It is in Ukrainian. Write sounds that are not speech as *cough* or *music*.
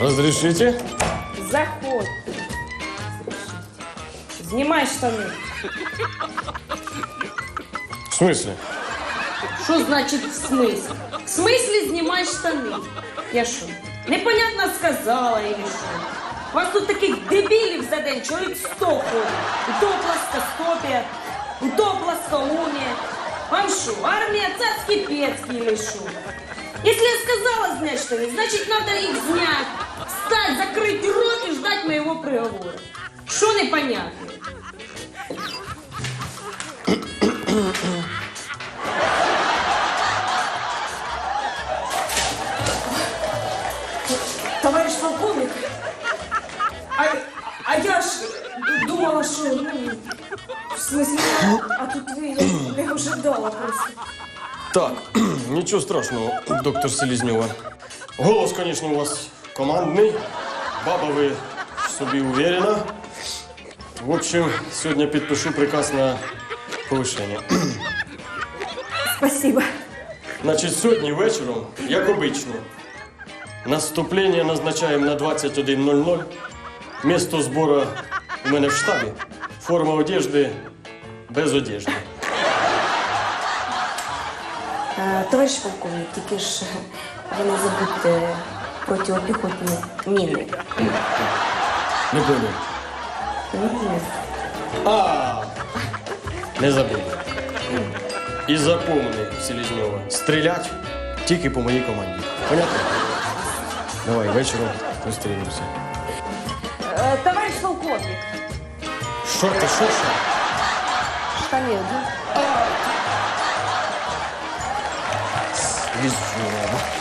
Разрешите? Заход. Снимай штаны. В смысле? Что значит в смысле? В смысле снимай штаны? Я что, непонятно сказала или что? Вас тут таких дебилів за день человек сто ходить. І то плоскостопія, і то плоскоумие. Вам что, армия цацькі-пецькі или что? Если я сказала снять штаны, значит надо их снять. Встать, закрыть рот и ждать моего приговора. Что непонятно? Товарищ полковник, а, а я ж думала, що, ну, в смысле, а тут ви, я не ожидала просто. Так, *clears throat* нічого страшного, доктор Селізньова. Голос, звісно, у вас командний. Баба, ви в собі уверена. В общем, сьогодні підпишу приказ на повишення. *clears throat* Спасибо. Значить, сьогодні вечором, як обично, наступлення назначаємо на 21.00. Місто збору у мене в штабі. Форма одежди без одежди. Е, Товариш полковник, тільки ж ви не забудьте протипіхотні міни. Не понял. Міни. А, не забуду. І запомни, Селізньова, стрілять тільки по моїй команді. Понятно? Давай, вечором зустрінемося. Е, Товариш полковник, Що ти, що, що? штани одні. Селізньова.